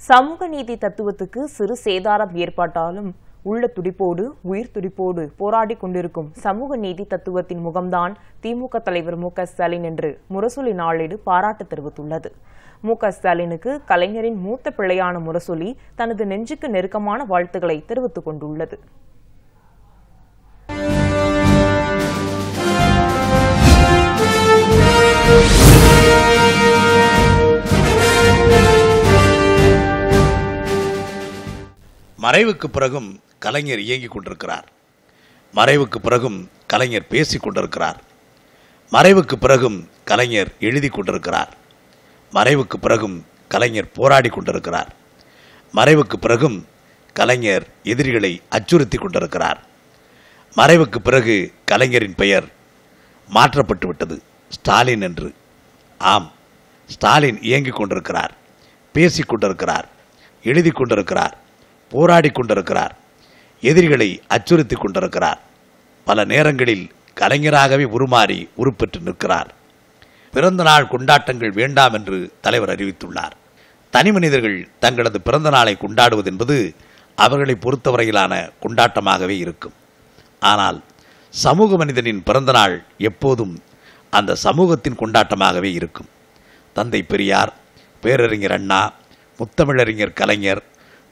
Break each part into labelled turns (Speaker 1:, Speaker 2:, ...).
Speaker 1: சமூக நீதி தத்துவத்துக்கு சிறு சேதாரம் ஏற்பட்டாலும் உள்ள துடிப்போடு உயிர் துடிப்போடு போராடி கொண்டிருக்கும் சமூக நீதி தத்துவத்தின் முகம்தான் திமுக தலைவர் மு. க. ஸ்டாலின் என்று முரசொலி நாளேடு பாராட்டு தெரிவித்துள்ளது. மு. க. ஸ்டாலினுக்கு கலைஞரின் மூத்த பிள்ளையான முரசொலி தனது நெஞ்சுக்கு நெருக்கமான வாழ்த்துக்களை தெரிவித்துக் கொண்டுள்ளது.
Speaker 2: மறைவுக்கு பிறகும் கலைஞர் இயங்கிக் கொண்டிருக்கிறார். மறைவுக்கு பிறகும் கலைஞர் பேசிக் கொண்டிருக்கிறார். மறைவுக்கு பிறகும் கலைஞர் எழுதி கொண்டிருக்கிறார். மறைவுக்கு பிறகும் கலைஞர் போராடி கொண்டிருக்கிறார். மறைவுக்கு பிறகும் கலைஞர் எதிரிகளை அச்சுறுத்தி கொண்டிருக்கிறார். மறைவுக்கு பிறகு கலைஞரின் பெயர் மாற்றப்பட்டு விட்டது. ஸ்டாலின் என்று. ஆம் ஸ்டாலின் இயங்கிக் கொண்டிருக்கிறார் பேசிக் கொண்டிருக்கிறார் எழுதி கொண்டிருக்கிறார். போராடி கொண்டிருக்கிறார். எதிரிகளை அச்சுறுத்தி கொண்டிருக்கிறார். பல நேரங்களில் கலைஞராகவே உருமாறி உருப்பெற்று நிற்கிறார். பிறந்த நாள் கொண்டாட்டங்கள் வேண்டாம் என்று தலைவர் அறிவித்துள்ளார். தனி மனிதர்கள் தங்களது பிறந்த நாளை கொண்டாடுவது என்பது அவர்களை பொறுத்தவரையிலான கொண்டாட்டமாகவே இருக்கும். ஆனால் சமூக மனிதனின் பிறந்த நாள் எப்போதும் அந்த சமூகத்தின் கொண்டாட்டமாகவே இருக்கும். தந்தை பெரியார் பேரறிஞர் அண்ணா முத்தமிழறிஞர் கலைஞர்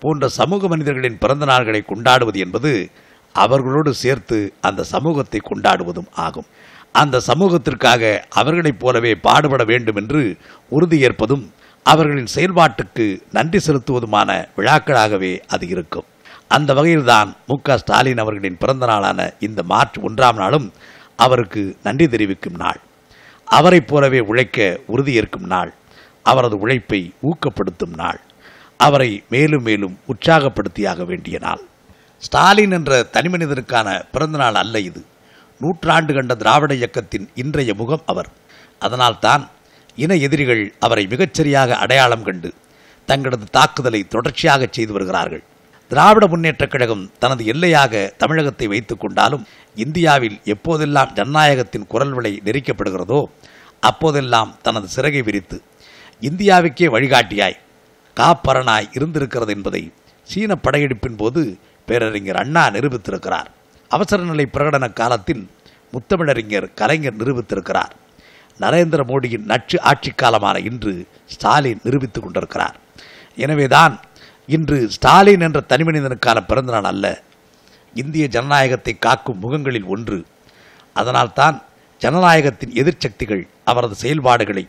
Speaker 2: போன்ற சமூக மனிதர்களின் பிறந்த நாள்களை கொண்டாடுவது என்பது அவர்களோடு சேர்த்து அந்த சமூகத்தை கொண்டாடுவதும் ஆகும். அந்த சமூகத்திற்காக அவர்களைப் போலவே பாடுபட வேண்டும் என்று உறுதியேற்பதும் அவர்களின் செயல்பாட்டுக்கு நன்றி செலுத்துவதுமான விழாக்களாகவே அது இருக்கும். அந்த வகையில்தான் மு க ஸ்டாலின் அவர்களின் பிறந்த நாளான இந்த மார்ச் ஒன்றாம் நாளும் அவருக்கு நன்றி தெரிவிக்கும் நாள். அவரைப் போலவே உழைக்க உறுதியேற்கும் நாள். அவரது உழைப்பை ஊக்கப்படுத்தும் நாள். அவரை மேலும் மேலும் உற்சாகப்படுத்தியாக வேண்டிய நாள். ஸ்டாலின் என்ற தனிமனிதனுக்கான பிறந்தநாள் அல்ல இது. நூற்றாண்டு கண்ட திராவிட இயக்கத்தின் இன்றைய முகம் அவர். அதனால்தான் இன எதிரிகள் அவரை மிகச்சரியாக அடையாளம் கண்டு தங்களது தாக்குதலை தொடர்ச்சியாக செய்து வருகிறார்கள். திராவிட முன்னேற்றக் கழகம் தனது எல்லையாக தமிழகத்தை வைத்துக் கொண்டாலும் இந்தியாவில் எப்போதெல்லாம் ஜனநாயகத்தின் குரல் விலை நெரிக்கப்படுகிறதோ அப்போதெல்லாம் தனது சிறகை விரித்து இந்தியாவுக்கே வழிகாட்டியாய் காப்பரனாய் இருந்திருக்கிறது என்பதை சீன படையெடுப்பின் போது பேரறிஞர் அண்ணா நிரூபித்திருக்கிறார். அவசர நிலை பிரகடன காலத்தில் முத்தமிழறிஞர் கலைஞர் நிரூபித்திருக்கிறார். நரேந்திர மோடியின் நச்சு ஆட்சி காலமான இன்று ஸ்டாலின் நிரூபித்துக் கொண்டிருக்கிறார். எனவேதான் இன்று ஸ்டாலின் என்ற தனிமனிதனுக்கான பிறந்தநாள் அல்ல இந்திய ஜனநாயகத்தை காக்கும் முகங்களில் ஒன்று. அதனால்தான் ஜனநாயகத்தின் எதிர்ச்சக்திகள் அவரது செயல்பாடுகளை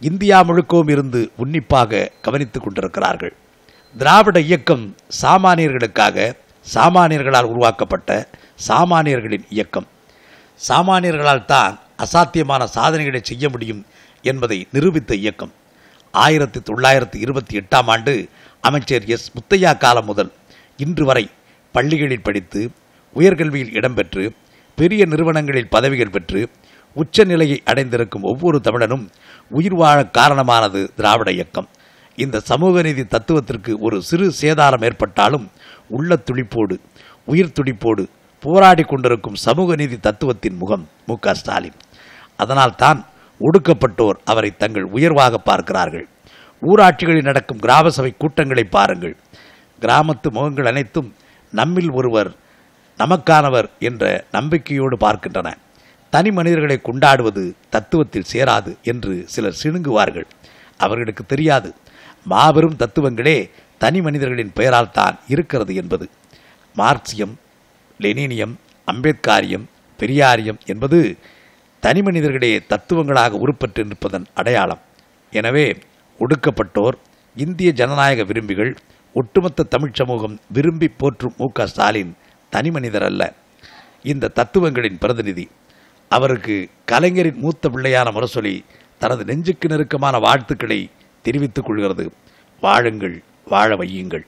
Speaker 2: இந்தியா முழுக்கவும் இருந்து உன்னிப்பாக கவனித்துக் கொண்டிருக்கிறார்கள். திராவிட இயக்கம் சாமானியர்களுக்காக சாமானியர்களால் உருவாக்கப்பட்ட சாமானியர்களின் இயக்கம். சாமானியர்களால் தான் அசாத்தியமான சாதனைகளை செய்ய முடியும் என்பதை நிரூபித்த இயக்கம். ஆயிரத்தி தொள்ளாயிரத்தி இருபத்தி எட்டாம் ஆண்டு அமைச்சர் எஸ். முத்தையா காலம் முதல் இன்று வரை பள்ளிகளில் படித்து உயர்கல்வியில் இடம்பெற்று பெரிய நிறுவனங்களில் பதவிகள் பெற்று உச்சநிலையை அடைந்திருக்கும் ஒவ்வொரு தமிழனும் உயிர் வாழ காரணமானது திராவிட இயக்கம். இந்த சமூக நீதி தத்துவத்திற்கு ஒரு சிறு சேதாரம் ஏற்பட்டாலும் உள்ள துடிப்போடு உயிர் துடிப்போடு போராடி கொண்டிருக்கும் சமூக நீதி தத்துவத்தின் முகம் மு க ஸ்டாலின். அதனால்தான் ஒடுக்கப்பட்டோர் அவரை தங்கள் உயர்வாக பார்க்கிறார்கள். ஊராட்சிகளில் நடக்கும் கிராம சபை கூட்டங்களை பாருங்கள். கிராமத்து முகங்கள் அனைத்தும் நம்மில் ஒருவர் நமக்கானவர் என்ற நம்பிக்கையோடு பார்க்கின்றன. தனி மனிதர்களை கொண்டாடுவது தத்துவத்தில் சேராது என்று சிலர் சிணுங்குவார்கள் அவர்களுக்கு தெரியாது. மாபெரும் தத்துவங்களே தனி மனிதர்களின் பெயரால் தான் இருக்கிறது என்பது. மார்க்சியம் லெனினியம் அம்பேத்காரியம் பெரியாரியம் என்பது தனி மனிதர்களே தத்துவங்களாக உருப்பெற்று நிற்பதன் அடையாளம். எனவே ஒடுக்கப்பட்டோர் இந்திய ஜனநாயக விரும்பிகள் ஒட்டுமொத்த தமிழ்ச் சமூகம் விரும்பி போற்றும் மு க ஸ்டாலின் தனி மனிதர் அல்ல இந்த தத்துவங்களின் பிரதிநிதி அவருக்கு கலைஞரின் மூத்த பிள்ளையான முரசொலி தனது நெஞ்சுக்கு நெருக்கமான வாழ்த்துக்களை தெரிவித்துக் கொள்கிறது. வாழுங்கள் வாழ வையுங்கள்.